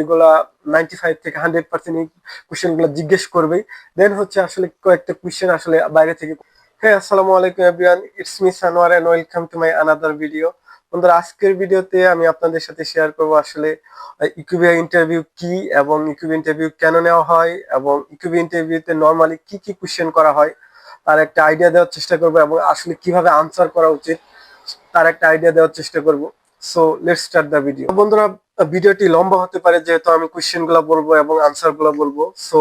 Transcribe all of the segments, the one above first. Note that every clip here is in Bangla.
এগুলা নাইনটি ফাইভ থেকে হান্ড্রেড পার্সেন্ট জিজ্ঞেস করবেই দেন হচ্ছে আসলে কয়েকটা আসলে বাইরে থেকে। হ্যাঁ আসসালামু আলাইকুম everyone it's me Sanowar and welcome to my another video বন্ধুরা, আজকের ভিডিওতে আমি আপনাদের সাথে শেয়ার করব আসলে ইকুবিয়া ইন্টারভিউ কি এবং ইকুবি ইন্টারভিউ কেন নেওয়া হয় এবং ইকুবি ইন্টারভিউতে নর্মালি কি কি কোয়েশ্চেন করা হয়, তার একটা আইডিয়া দেওয়ার চেষ্টা করব এবং আসলে কীভাবে আনসার করা উচিত, তার একটা আইডিয়া দেওয়ার চেষ্টা করব। So let's start the video বন্ধুরা, ভিডিওটি লম্বা হতে পারে, যেহেতু আমি কোয়েশ্চেনগুলো বলব এবং আনসারগুলো বলব সো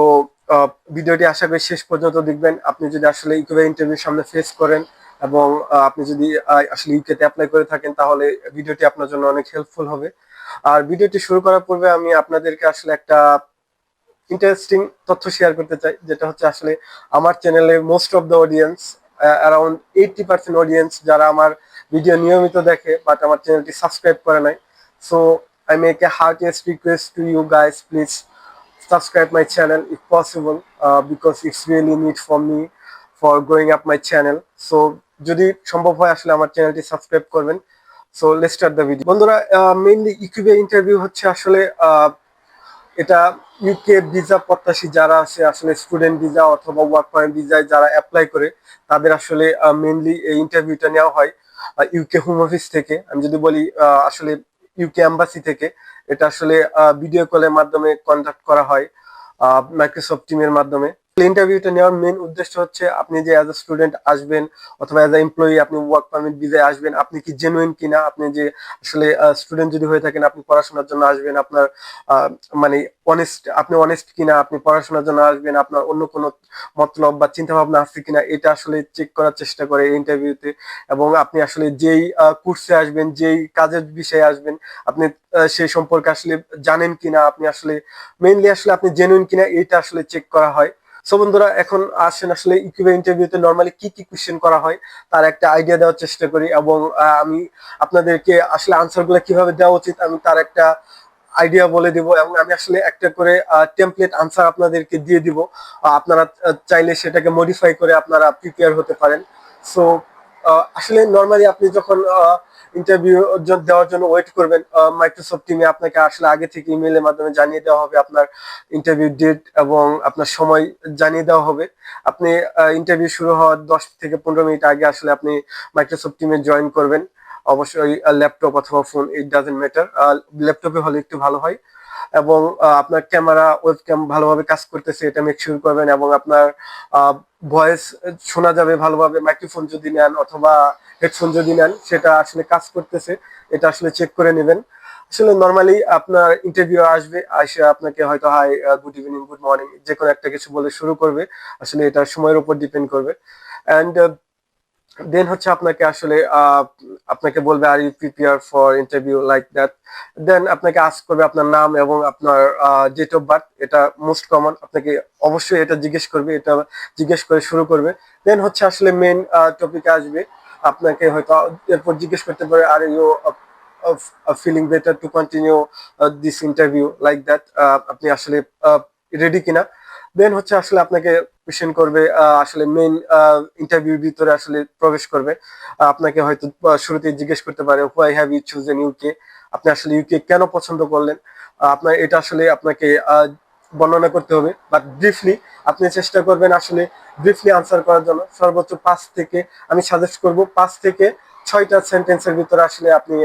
ভিডিওটি আশা করি শেষ পর্যন্ত দেখবেন। আপনি যদি আসলে ইকুবে ইন্টারভিউ সামনে ফেস করেন এবং আপনি যদি আসলে ইউকেতে অ্যাপ্লাই করে থাকেন, তাহলে ভিডিওটি আপনার জন্য অনেক হেল্পফুল হবে। আর ভিডিওটি শুরু করার পূর্বে আমি আপনাদেরকে আসলে একটা ইন্টারেস্টিং তথ্য শেয়ার করতে চাই, যেটা হচ্ছে আসলে আমার চ্যানেলে most of the audience around eighty percent audience যারা আমার ভিডিও নিয়মিত দেখে বাট আমার চ্যানেলটি সাবস্ক্রাইব করে নাই. So I make a heartiest request to you guys please subscribe my channel if possible uh, because it's really need for me for growing up my channel. So যদি সম্ভব হয় আসলে আমার চ্যানেলটি সাবস্ক্রাইব করবেন। So let's start the video বন্ধুরা মেইনলি ইকুবে ইন্টারভিউ হচ্ছে আসলে আহ, এটা ইউকে ভিসা প্রত্যাশী যারা আছে আসলে স্টুডেন্ট ভিসা অথবা ওয়ার্ক পয়েন্ট ভিসায় যারা অ্যাপ্লাই করে তাদের আসলে মেইনলি এই ইন্টারভিউটা নেওয়া হয়। ইউকে হোম অফিস থেকে, আমি যদি বলি আসলে ইউকে অ্যাম্বাসি থেকে, এটা আসলে ভিডিও কলের মাধ্যমে কন্ট্যাক্ট করা হয় মাইক্রোসফট টিমের মাধ্যমে। ইন্টারভিউটা নেওয়ার মেন উদ্দেশ্য হচ্ছে আপনি যে অ্যাজ এ স্টুডেন্ট আসবেন অথবা অ্যাজ এ এমপ্লয়ি আপনি ওয়ার্ক পারমিট ভিসায় আসবেন, আপনি কি জেনুইন কিনা? আপনি যে আসলে স্টুডেন্ট যদি হয়ে থাকেন, আপনি পড়াশোনার জন্য আসবেন, আপনার মানে অনেস্ট আপনি অনেস্ট কিনা? আপনি পড়াশোনার জন্য আসবেন, আপনার অন্য কোনো মতলব বা চিন্তা ভাবনা আছে কিনা? এটা আসলে চেক করার চেষ্টা করে ইন্টারভিউতে এবং আপনি আসলে যেই কোর্সে আসবেন, যেই কাজের বিষয়ে আসবেন, আপনি সেই সম্পর্কে আসলে জানেন কিনা? আপনি আসলে মেইনলি আসলে আপনি জেনুইন কিনা? এটা আসলে চেক করা হয়। সো বন্ধুরা, এখন আসেন আসলে ইকুবে ইন্টারভিউতে নর্মালি কি কি কোশ্চেন করা হয়, তার একটা আইডিয়া দেওয়ার চেষ্টা করি এবং আমি আপনাদেরকে আসলে আনসারগুলো কীভাবে দেওয়া উচিত আমি তার একটা আইডিয়া বলে দিব এবং আমি আসলে একটা করে টেমপ্লেট আনসার আপনাদেরকে দিয়ে দিব। আপনারা চাইলে সেটাকে মডিফাই করে আপনারা প্রিপেয়ার হতে পারেন। সো আসলে নর্মালি আপনি যখন ইন্টারভিউ দেওয়ার জন্য ওয়েট করবেন। মাইক্রোসফট টিমে আপনাকে আসলে আগে থেকে ইমেলের মাধ্যমে জানিয়ে দেওয়া হবে আপনার ইন্টারভিউ ডেট এবং আপনার সময় জানিয়ে দেওয়া হবে। আপনি ইন্টারভিউ শুরু হওয়ার দশ থেকে পনেরো মিনিট আগে আসলে আপনি মাইক্রোসফট টিমে জয়েন করবেন। অবশ্যই ল্যাপটপ অথবা ফোন ইট ডাজেন্ট ম্যাটার ল্যাপটপে হলে একটু ভালো হয়। এবং আপনার ক্যামেরা ওয়েবক্যাম ভালোভাবে কাজ করতেছে, এটা মেক শিওর করবেন এবং আপনার ভয়েস শোনা যাবে ভালোভাবে। মাইক্রোফোন যদি নেন অথবা হেডফোন যদি নেন, সেটা আসলে কাজ করতেছে, এটা আসলে চেক করে নেবেন। আসলে নর্মালি আপনার ইন্টারভিউ আসবে আসে আপনাকে হয়তো hi good evening good morning যে কোনো একটা কিছু বলে শুরু করবে। আসলে এটা সময়ের উপর ডিপেন্ড করবে। অ্যান্ড দেন হচ্ছে আপনাকে আসলে আপনাকে বলবে are you prepare for interview like that then আপনাকে আস্ক করবে আপনার নাম এবং আপনার ডেট অফ বার্থ এটা মোস্ট কমন আপনাকে অবশ্যই এটা জিজ্ঞেস করবে, এটা জিজ্ঞেস করে শুরু করবে। দেন হচ্ছে আসলে মেন টপিকে আসবে। আপনাকে হয়তো এরপর জিজ্ঞেস করতে পারে are you feeling better to continue this interview like that আপনি আসলে রেডি কিনা? দেন হচ্ছে আসলে আপনাকে কোয়েশ্চেন করবে আসলে মেইন ইন্টারভিউর ভিতরে আসলে প্রবেশ করবে। আপনাকে হয়তো আহ, শুরুতেই জিজ্ঞেস করতে পারে why have you chosen UK আপনি আসলে ইউকে কেন পছন্দ করলেন? আপনার এটা আসলে আপনাকে বর্ণনা করতে হবে। বাট ব্রিফলি আপনি চেষ্টা করবেন আসলে ব্রিফলি আনসার করার জন্য। সর্বোচ্চ পাঁচ থেকে আমি সাজেস্ট করব পাঁচ থেকে ছয়টা সেন্টেন্সের ভিতরে আসলে আপনি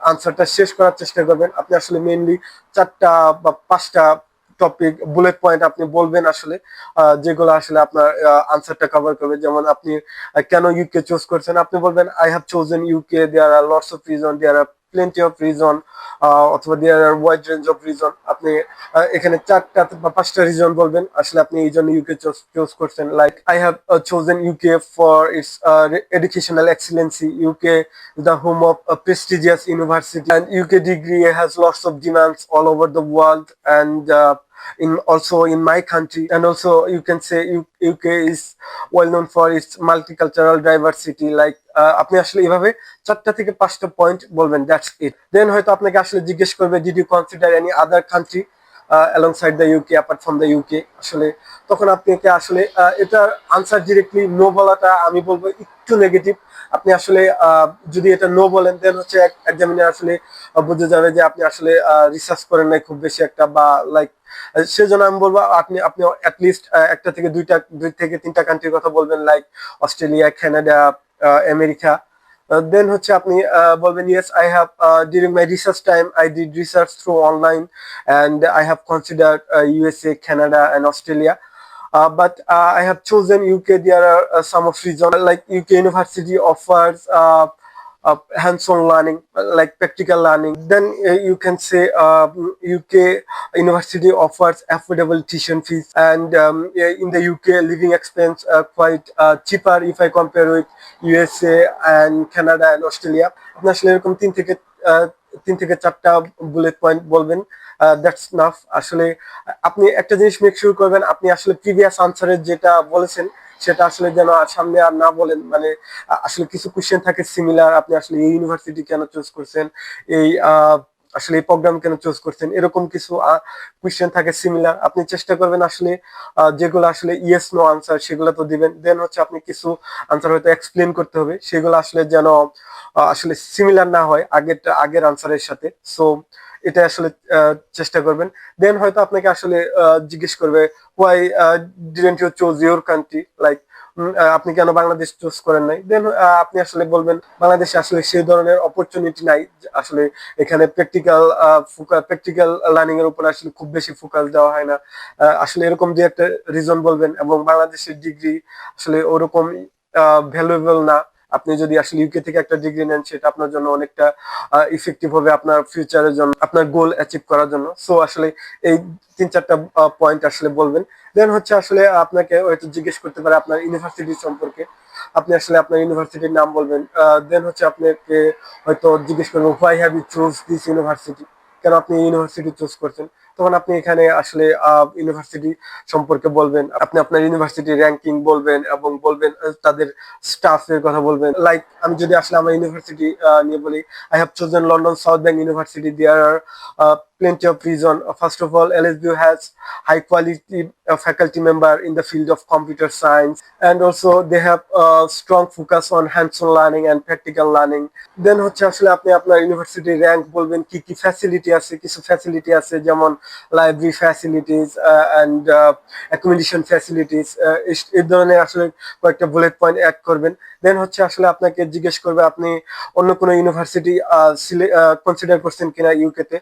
আনসারটা শেষ করার চেষ্টা করবেন। আপনি আসলে মেইনলি চারটা বা পাঁচটা টপিক বুলেট পয়েন্ট আপনি বলবেন আসলে যেগুলো আসলে আপনার আনসারটা কভার করবে। যেমন আপনি কেন ইউকে চুজ করছেন? আপনি বলবেন I have chosen UK there are lots of reason there are plenty of reason অথবা there are wide range of reason আপনি এখানে চারটা বা পাঁচটা রিজন বলবেন। আসলে আপনি এই জন্য ইউকে চুজ করছেন। Like I have chosen UK for its educational excellency UK the home of prestigious university degree has lots of demands all over the world and uh, in also in my country. And also you can say UK is well known for its multicultural diversity like uh, আপনি আসলে এভাবে চারটা থেকে পাঁচটা পয়েন্ট বলবেন দ্যাটস ইট দেন হয়তো আপনাকে আসলে জিজ্ঞেস করবে did you consider any other country alongside the UK apart from the UK আসলে তখন আপনাকে আসলে আহ, এটার আনসার ডিরেক্টলি নো বলাটা আমি বলব একটু নেগেটিভ আপনি আসলে আহ, যদি এটা নো বলেন দেন হচ্ছে এক্সামিনার আসলে বুঝে যাবে যে আপনি আসলে রিসার্চ করেন নাই খুব বেশি একটা বা লাইক সেজন্য আমি বলব আপনি আপনি অ্যাটলিস্ট একটা থেকে দুইটা দুই থেকে তিনটা কান্ট্রির কথা বলবেন like Australia Canada America then হচ্ছে আপনি বলবেন yes I have during my research time I did research through online and I have considered USA Canada and Australia Uh, but uh, I have chosen UK. There are uh, some of reasons like UK University offers uh, hands-on learning, uh, like practical learning. Then uh, you can say uh, UK University offers affordable tuition fees, and um, in the UK living expense uh, quite uh, cheaper if I compare with USA and Canada and Australia. আপনি আসলে এরকম তিন থেকে তিন থেকে চারটা বুলেট পয়েন্ট বলবেন দ্যাটস নাফ আসলে আপনি একটা জিনিস মেক শিওর করবেন আপনি আসলে প্রিভিয়াস আনসারের যেটা বলেছেন সেটা আসলে যেন আর সামনে আর না বলেন মানে আসলে কিছু কোশ্চেন থাকে সিমিলার আপনি আসলে এই ইউনিভার্সিটি কেন চুজ করছেন? এই আসলে এই প্রোগ্রাম কেন চুজ করছেন? এরকম কিছু কোশ্চেন থাকে সিমিলার আপনি চেষ্টা করবেন আসলে যেগুলো আসলে ইয়েস নো আনসার সেগুলো তো দিবেন। দেন হচ্ছে আপনি কিছু আনসার হয়তো এক্সপ্লেন করতে হবে। সেগুলো আসলে যেন আসলে সিমিলার না হয় আগের আগের আনসারের সাথে। সো এটা আসলে চেষ্টা করবেন। দেন হয়তো আপনাকে আসলে জিজ্ঞেস করবে why didn't you choose your country like আপনি কেন বাংলাদেশ চুজ করেন নাই? দেন আপনি আসলে বলবেন, বাংলাদেশে আসলে সেই ধরনের অপরচুনিটি নাই। আসলে এখানে প্র্যাকটিক্যাল প্র্যাকটিক্যাল লার্নিং এর উপর আসলে খুব বেশি ফোকাস দেওয়া হয় না। আসলে এরকম যে একটা রিজন বলবেন এবং বাংলাদেশের ডিগ্রি আসলে ওরকম ভ্যালুয়েবল না। আপনি যদি আসলে ইউকে থেকে একটা ডিগ্রি নেন, সেটা আপনার জন্য অনেকটা ইফেক্টিভ হবে আপনার ফিউচারের জন্য, আপনার গোল অ্যাচিভ করার জন্য। সো আসলে এই তিন চারটা পয়েন্ট আসলে বলবেন। দেন হচ্ছে আসলে আপনাকে হয়তো জিজ্ঞেস করতে পারে আপনার ইউনিভার্সিটি সম্পর্কে। আপনি আসলে আপনার ইউনিভার্সিটির নাম বলবেন। দেন হচ্ছে আপনাকে হয়তো জিজ্ঞেস করবেন why have you choose this university কেন আপনি ইউনিভার্সিটি চুজ করছেন? তখন আপনি এখানে আসলে ইউনিভার্সিটি সম্পর্কে বলবেন আপনি আপনার ইউনিভার্সিটি র্যাঙ্কিং বলবেন এবং বলবেন তাদের স্টাফের কথা বলবেন লাইক আমি যদি আসলে আমার ইউনিভার্সিটি নিয়ে বলি I have chosen London South Bank University there are plenty of reason. Uh, First of all, LSBU has high quality uh, faculty member in the field of computer science, and also they have a strong focus on hands-on learning and practical learning. Then হচ্ছে আসলে আপনি আপনার ইউনিভার্সিটি র্যাঙ্ক বলবেন কি কি ফ্যাসিলিটি আছে কিছু ফ্যাসিলিটি আছে যেমন library facilities and accommodation facilities এই ধরনের আসলে কয়েকটা বুলেট পয়েন্ট অ্যাড করবেন। দেন হচ্ছে আসলে আপনাকে জিজ্ঞেস করবে, আপনি অন্য কোনো ইউনিভার্সিটি কনসিডার করছেন কিনা ইউকে তে?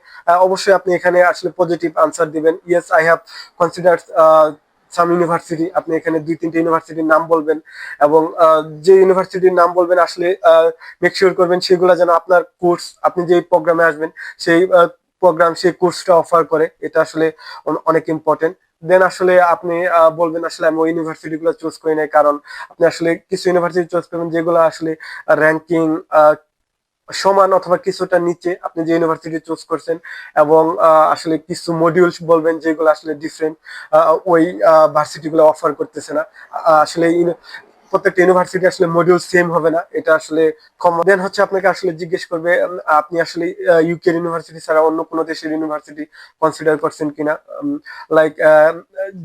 অবশ্যই আপনি এখানে আসলে পজিটিভ আনসার দিবেন। Yes I have consider some university আপনি এখানে দুই তিনটে ইউনিভার্সিটির নাম বলবেন, এবং যে ইউনিভার্সিটির নাম বলবেন আসলে মেক শিওর করবেন, সেগুলো যেন আপনার কোর্স আপনি যে প্রোগ্রামে আসবেন, সেই প্রোগ্রাম সেই কোর্সটা অফার করে, এটা আসলে অন- অনেক ইম্পর্টেন্ট দেন আসলে আপনি বলবেন আসলে আমি ওই ইউনিভার্সিটি গুলো চুজ করি নাই, কারণ আপনি আসলে কিছু ইউনিভার্সিটি চুজ করবেন যেগুলো আসলে র্যাঙ্কিং সমান অথবা কিছুটা নিচে আপনি যে ইউনিভার্সিটি চুজ করছেন এবং আসলে কিছু মডিউলস বলবেন যেগুলো আসলে ডিফারেন্ট ওই ভার্সিটি গুলো অফার করতেছে না। আসলে প্রত্যেকটা ইউনিভার্সিটি আসলে মডিউল সেম হবে না। এটা আসলে কমন দেন হচ্ছে আপনাকে আসলে জিজ্ঞেস করবে আপনি আসলে ইউকে ইউনিভার্সিটি ছাড়া অন্য কোনো দেশের ইউনিভার্সিটি কনসিডার করছেন কিনা? Like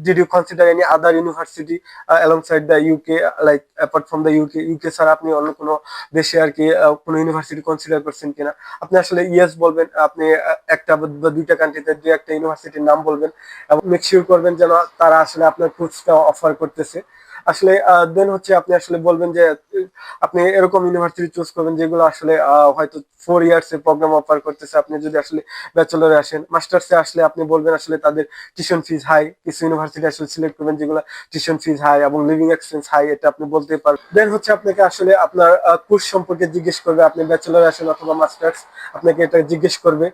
did you consider any other university alongside the UK like apart from the UK UK ছাড়া আপনি অন্য কোনো দেশে আর কি কোনো ইউনিভার্সিটি কনসিডার করছেন কিনা? আপনি আসলে ইয়েস বলবেন, আপনি একটা বা দুইটা কান্ট্রিতে দুই একটা ইউনিভার্সিটির নাম বলবেন এবং মেক শিওর করবেন যেন তারা আসলে আপনার কোর্সটা অফার করতেছে। আসলে দেন হচ্ছে আপনি আসলে বলবেন যে, আপনি এরকম ইউনিভার্সিটি চুজ করবেন যেগুলো আসলে হয়তো ফোর ইয়ার্স এর প্রোগ্রাম অফার করতেছে। আপনি যদি আসলে ব্যাচেলরে আসেন মাস্টার্সে আসলে আপনি বলবেন আসলে তাদের টিউশন ফিজ হাই কিছু ইউনিভার্সিটি আসলে সিলেক্ট করবেন যেগুলো টিউশন ফিজ হাই এবং লিভিং এক্সপেন্স হাই এটা আপনি বলতে পারবেন। দেন হচ্ছে আপনাকে আসলে আপনার কোর্স সম্পর্কে জিজ্ঞেস করবে, আপনি ব্যাচেলরে আসেন অথবা মাস্টার্স আপনাকে এটা জিজ্ঞেস করবে।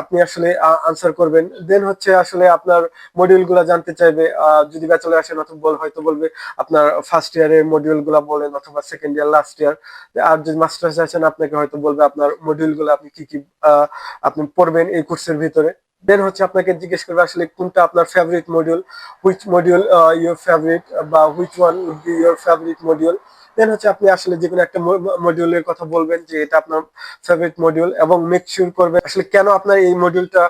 আপনি আসলে আনসার করবেন। দেন হচ্ছে আসলে আপনার মডিউলগুলা জানতে চাইবে যদি ব্যাচেলর আসেন অথবা বল- হয়তো বলবে, আপনার ফার্স্ট ইয়ারের মডিউলগুলা বলেন অথবা সেকেন্ড ইয়ার লাস্ট ইয়ার আর যদি মাস্টার্স আছেন আপনাকে হয়তো বলবে আপনার মডিউলগুলো আপনি কি কি আপনি পড়বেন এই কোর্সের ভিতরে। দেন হচ্ছে আপনাকে জিজ্ঞেস করবে আসলে কোনটা আপনার favourite module which module your favourite বা which one would be your favourite module then হচ্ছে আপনি আসলে যে কোনো একটা মডিউলের কথা বলবেন যে এটা আপনার ফেভারিট মডিউল এবং মেক শিওর করবেন আসলে কেন আপনার এই মডিউলটা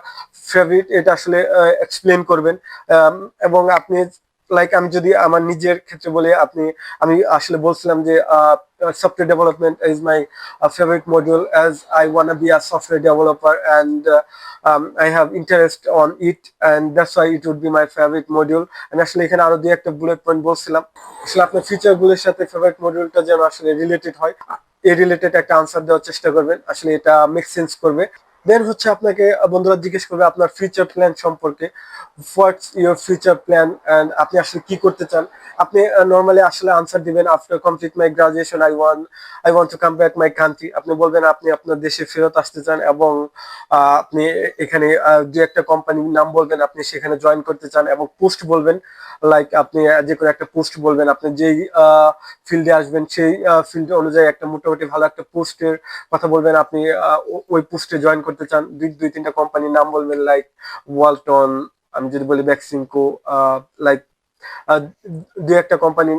ফেভারিট এটা আসলে এক্সপ্লেন করবেন। এবং আপনি লাইক আমি যদি আমার নিজের ক্ষেত্রে বলি, আপনি, আমি আসলে বলছিলাম যে software development is my favourite module as I want be a software developer and I interest on it and that's why it would be my favourite module আমি আসলে এখানে আরও দুই একটা বুলেট পয়েন্ট বলছিলাম। আসলে আপনার ফিচারগুলোর সাথে ফেভারিট মডিউলটা যেন আসলে রিলেটেড হয় এই রিলেটেড একটা আনসার দেওয়ার চেষ্টা করবেন। আসলে এটা মেক সেন্স করবে। দেন হচ্ছে আপনাকে, বন্ধুরা জিজ্ঞেস করবে আপনার ফিউচার প্ল্যান সম্পর্কে। What's your future plan and আপনি আসলে কি করতে চান? আপনি নর্মালি আসলে আনসার দিবেন after complete my graduation I want I want to come back my country আপনি বলবেন, আপনি আপনার দেশে ফেরত আসতে চান এবং আপনি এখানে দু একটা কোম্পানির নাম বলবেন, আপনি সেখানে জয়েন করতে চান এবং পোস্ট বলবেন লাইক আপনি যে কোনো একটা পোস্ট বলবেন, আপনি যেই ফিল্ডে আসবেন, সেই ফিল্ড অনুযায়ী একটা মোটামুটি ভালো একটা পোস্টের কথা বলবেন। আপনি ওই পোস্টে জয়েন করতে চান, দুই দুই, তিনটা কোম্পানির নাম বলবেন লাইক ওয়ালটন আমি যদি বলি ব্যাক্সিমকো লাইক দু একটা কোম্পানি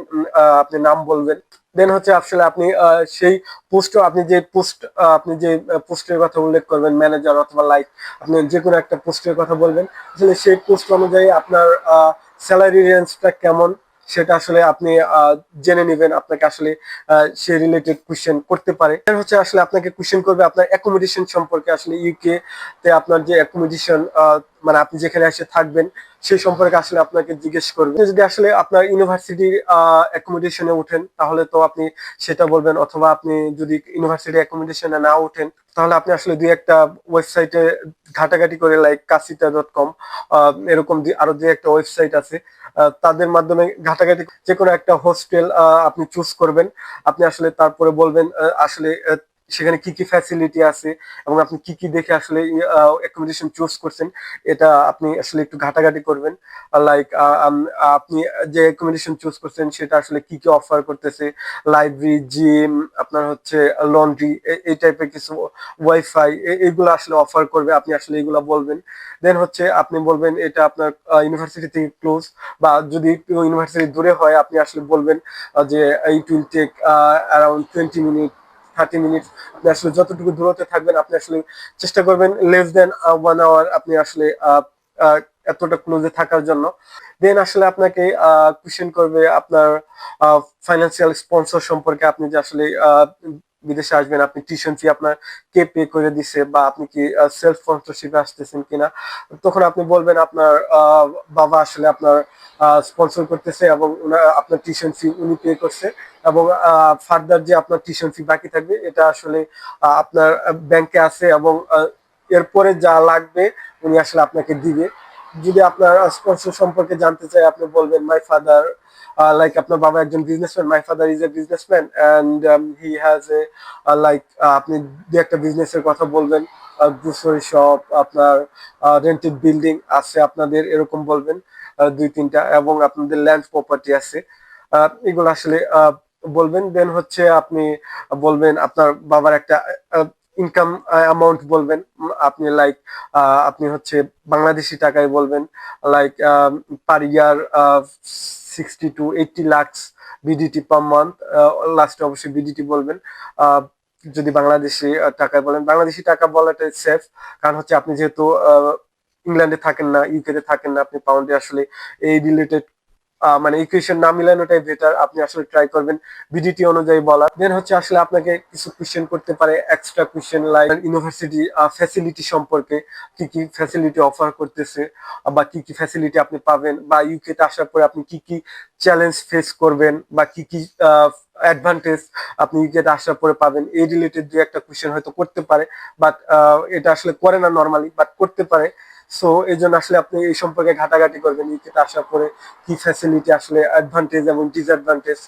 আপনি নাম বলবেন। দেন হচ্ছে আসলে আপনি সেই পোস্ট আপনি যে পোস্ট আপনি যে পোস্টের কথা উল্লেখ করবেন ম্যানেজার অথবা লাইক আপনি যে কোনো একটা পোস্টের কথা বলবেন। আসলে সেই পোস্ট অনুযায়ী আপনার স্যালারি রেঞ্জটা কেমন? সেটা আসলে আপনি জেনে নেবেন আপনাকে আসলে সে রিলেটেড কোশ্চেন করতে পারে। হচ্ছে আসলে আপনাকে কোশ্চেন করবে আপনার অ্যাকোমোডেশন সম্পর্কে আসলে ইউকে তে আপনার যে অ্যাকোমোডেশন মানে আপনি যেখানে এসে থাকবেন সেই সম্পর্কে আসলে আপনাকে জিজ্ঞেস করবে। যদি আসলে আপনার ইউনিভার্সিটির অ্যাকোমোডেশনে ওঠেন, তাহলে তো আপনি সেটা বলবেন। অথবা আপনি যদি ইউনিভার্সিটি অ্যাকোমোডেশনে না ওঠেন, তাহলে আপনি আসলে দুই একটা ওয়েবসাইটে ঘাটাঘাটি করে লাইক কাসিটা ডট কম এরকম আরও দুই একটা ওয়েবসাইট আছে। তাদের মাধ্যমে ঘাটাঘাটি যে কোনো একটা হোস্টেল আপনি চুজ করবেন। আপনি আসলে তারপরে বলবেন আসলে সেখানে কি কি ফ্যাসিলিটি আছে এবং আপনি কি কি দেখে আসলে অ্যাকোমোডেশন চুজ করছেন, এটা আপনি আসলে একটু ঘাটাঘাটি করবেন। লাইক আপনি যে অ্যাকোমোডেশন চুজ করছেন, সেটা আসলে কি কি অফার করতেছে লাইব্রেরি জিম আপনার হচ্ছে লন্ড্রি এই টাইপের কিছু ওয়াইফাই এইগুলো আসলে অফার করবে, আপনি আসলে এগুলো বলবেন। দেন হচ্ছে আপনি বলবেন এটা আপনার ইউনিভার্সিটি থেকে ক্লোজ বা যদি ইউনিভার্সিটি দূরে হয়, আপনি আসলে বলবেন যে it will take around twenty minute thirty minute আপনি আসলে যতটুকু দূরত্বে থাকবেন আপনি আসলে চেষ্টা করবেন লেস দেন ওয়ান আওয়ার আপনি আসলে আহ, আহ, এতটা ক্লোজে থাকার জন্য। দেন আসলে আপনাকে কোশ্চেন করবে আপনার ফাইন্যান্সিয়াল স্পন্সর সম্পর্কে আপনি যে আসলে বিদেশে আসবেন, আপনি টিউশন ফি আপনার কে পে করে দিছে বা আপনি কি সেলফ স্পন্সরশিপে আসতেছেন কিনা, তখন আপনি বলবেন আপনার বাবা আসলে আপনার স্পন্সর করতেছে এবং আপনার টিউশন ফি উনি পে করছে এবং ফার্দার যে আপনার টিউশন ফি বাকি থাকবে, এটা আসলে আপনার ব্যাংকে আছে এবং এরপরে যা লাগবে উনি আসলে আপনাকে দিবে। যদি আপনার স্পন্সর সম্পর্কে জানতে চাই আপনি বলবেন মাই ফাদার লাইক আপনার বাবা একজন businessman my father is a businessman and he has a like আপনি দু একটা বিজনেসের কথা বলবেন গ্রোসারি শপ আপনার রেন্টেড বিল্ডিং আছে আপনাদের, এরকম বলবেন দুই তিনটা, এবং আপনাদের ল্যান্ড প্রপার্টি আছে এগুলো আসলে বলবেন দেন হচ্ছে আপনি বলবেন, আপনার বাবার একটা ইনকাম অ্যামাউন্ট বলবেন আপনি লাইক আপনি হচ্ছে বাংলাদেশি টাকায় বলবেন like per year sixty to eighty lakhs BDT per month লাস্টে অবশ্যই বিডিটি বলবেন। যদি বাংলাদেশি টাকায় বলেন, বাংলাদেশি টাকা বলাটাই সেফ কারণ হচ্ছে আপনি যেহেতু ইংল্যান্ডে থাকেন না ইউকেতে থাকেন না, আপনি পাউন্ডে আসলে এই রিলেটেড মানে ইকুয়েশন না মিলানোটাই বেটার আপনি আসলে ট্রাই করবেন বিডিটি অনুযায়ী বলা দেন হচ্ছে আসলে আপনাকে কিছু কোশ্চেন করতে পারে extra question like university facility সম্পর্কে কি কি ফ্যাসিলিটি অফার করতেছে, বা কি কি ফ্যাসিলিটি আপনি পাবেন, বা ইউকে তে আসার পরে আপনি কি কি চ্যালেঞ্জ ফেস করবেন, বা কি কি অ্যাডভান্টেজ আপনি ইউকে তে আসার পরে পাবেন, এই রিলেটেড দু একটা কোশ্চেন হয়তো করতে পারে বাট এটা আসলে করে না নর্মালি বাট করতে পারে। সো এই জন্য আসলে আপনি এই সম্পর্কে ঘাটাঘাটি করবেন ইউকেতে আসার পরে কি ফ্যাসিলিটি আসলে অ্যাডভান্টেজ এবং ডিসঅ্যাডভান্টেজ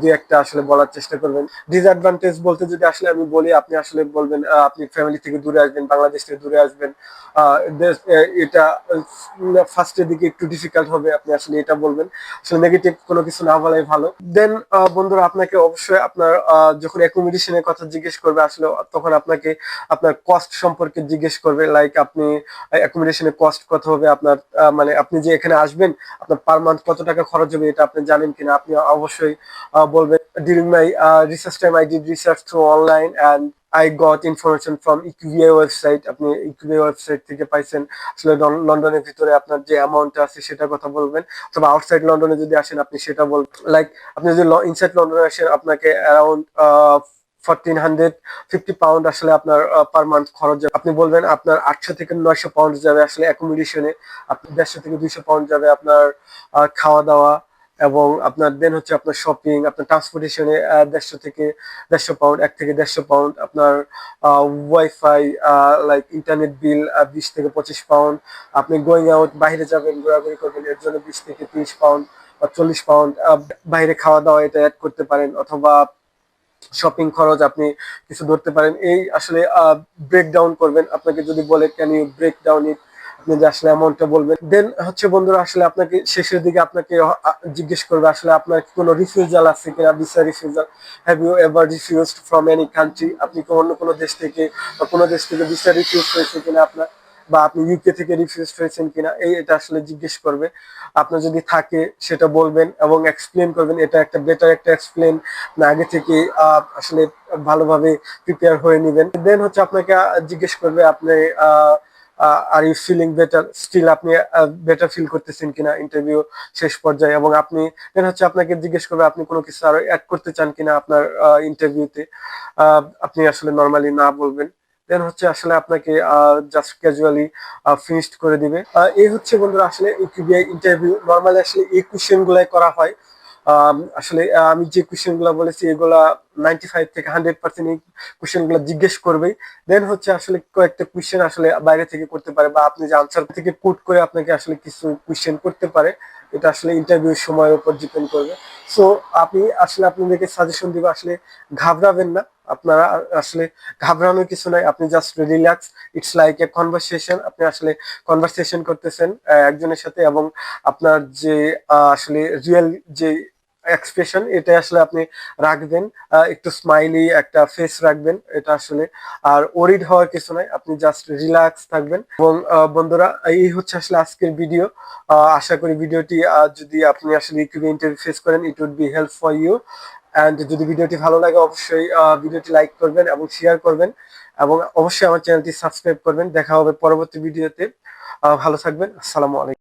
দুই একটা আসলে বলার চেষ্টা করবেন। ডিসঅ্যাডভান্টেজ বলতে যদি আসলে আমি বলি, আপনি আসলে বলবেন আপনি ফ্যামিলি থেকে দূরে আসবেন, বাংলাদেশ থেকে দূরে আসবেন এটা ফার্স্টের দিকে একটু ডিফিকাল্ট হবে আপনি আসলে এটা বলবেন। আসলে নেগেটিভ কোনো কিছু না বলাই ভালো। দেন বন্ধুরা, আপনাকে অবশ্যই আপনার যখন অ্যাকোমোডেশনের কথা জিজ্ঞেস করবে, আসলে তখন আপনাকে আপনার কস্ট সম্পর্কে জিজ্ঞেস করবে লাইক আপনি অ্যাকোমোডেশনের কস্ট কত হবে আপনার মানে আপনি যে এখানে আসবেন আপনার পার মান্থ কত টাকা খরচ হবে এটা আপনি জানেন কিনা? আপনি অবশ্যই বলবেন my uh, research time, I did research through online and I got information from ইকুভিয়া ওয়েবসাইট আপনি ইকুভিয়া ওয়েবসাইট থেকে পাইছেন আসলে লন্ডনের ভিতরে আপনার যে অ্যামাউন্টটা আছে সেটা কথা বলবেন। অথবা আউটসাইড লন্ডনে যদি আসেন আপনি সেটা বলবেন লাইক আপনি যদি ইনসাইড লন্ডনে আসেন আপনাকে around fourteen hundred fifty pound আসলে আপনার পার মান্থ খরচ যাবে। আপনি বলবেন আপনার আটশো থেকে নয়শো পাউন্ড যাবে আসলে অ্যাকোমোডেশনে আপনি দেড়শো থেকে দুইশো পাউন্ড যাবে আপনার খাওয়া দাওয়া এবং আপনার দেন হচ্ছে আপনার শপিং আপনার ট্রান্সপোর্টেশনে দেড়শো থেকে দেড়শো পাউন্ড এক থেকে দেড়শো পাউন্ড আপনার ওয়াইফাই লাইক ইন্টারনেট বিল বিশ থেকে পঁচিশ পাউন্ড আপনি গোয়িং আউট বাইরে যাবেন, ঘোরাঘুরি করবেন, এর জন্য বিশ থেকে তিরিশ পাউন্ড বা চল্লিশ পাউন্ড বাইরে খাওয়া দাওয়া এটা অ্যাড করতে পারেন অথবা শপিং খরচ আপনি কিছু ধরতে পারেন। এই আসলে ব্রেক ডাউন করবেন। আপনাকে যদি বলে can you break down it আপনি যে আসলে অ্যামাউন্টটা বলবেন। দেন হচ্ছে বন্ধুরা, আসলে আপনাকে শেষের দিকে আপনাকে জিজ্ঞেস করবে, আসলে আপনার কোনো রিফিউজাল আছে কিনা? Visa refusal have you ever refused from any country আপনি অন্য কোনো দেশ থেকে বা কোনো দেশ থেকে ভিসা রিফিউজ হয়েছে কিনা আপনার? বা আপনি ইউকে থেকে রিফিউজ হয়েছেন কিনা, এই এটা আসলে জিজ্ঞেস করবে। আপনার যদি থাকে, সেটা বলবেন এবং এক্সপ্লেন করবেন, এটা একটা বেটার একটা এক্সপ্লেন আগে থেকে আসলে ভালোভাবে প্রিপেয়ার হয়ে নেবেন। দেন হচ্ছে আপনাকে জিজ্ঞেস করবে, আপনি are you feeling better still আপনি বেটার ফিল করতেছেন কিনা ইন্টারভিউ শেষ পর্যায়ে এবং আপনি দেন হচ্ছে আপনাকে জিজ্ঞেস করবে, আপনি কোনো কিছু আরও অ্যাড করতে চান কিনা আপনার ইন্টারভিউতে আপনি আসলে নর্মালি না বলবেন। দেন হচ্ছে আসলে আপনাকে জাস্ট ক্যাজুয়ালি ফিনিশড করে দিবে। এই হচ্ছে বন্ধুরা আসলে ইউকিবিআই ইন্টারভিউ নর্মালি আসলে এই কোশ্চেন গুলাই করা হয়। আসলে আমি যে কোশ্চেনগুলো বলেছি, এগুলা নাইনটি ফাইভ থেকে হান্ড্রেড পার্সেন্ট এই কোশ্চেনগুলো জিজ্ঞেস করবেই। দেন হচ্ছে আসলে কয়েকটা কোশ্চেন আসলে বাইরে থেকে করতে পারে বা আপনি যে আনসার থেকে কোট করে আপনাকে আসলে কিছু কোশ্চেন করতে পারে। এটা আসলে ইন্টারভিউ সময়ের উপর ডিপেন্ড করবে। সো আপনি আসলে আপনাদেরকে সাজেশন দিব, আসলে ঘাবড়াবেন না। আপনারা আসলে ঘাবড়ানোর কিছু নাই, আপনি just relax it's like a conversation আপনি আসলে কনভারসেশন করতেছেন একজনের সাথে এবং আপনার যে আসলে রিয়েল যে এক্সপ্রেশন এটা আসলে আপনি রাখবেন একটু স্মাইলি একটা ফেস রাখবেন, এটা আসলে আর ওরিড হওয়ার কিছু নাই, আপনি জাস্ট রিল্যাক্স থাকবেন। এবং বন্ধুরা, এই হচ্ছে আসলে আজকের ভিডিও আশা করি ভিডিওটি যদি আপনি আসলে ইকুইভি ইন্টারভিউ ফেস করেন it would be help for you and যদি ভিডিওটি ভালো লাগে, অবশ্যই ভিডিওটি লাইক করবেন এবং শেয়ার করবেন। এবং অবশ্যই আমার চ্যানেলটি সাবস্ক্রাইব করবেন। দেখা হবে পরবর্তী ভিডিওতে ভালো থাকবেন। আসসালামু আলাইকুম।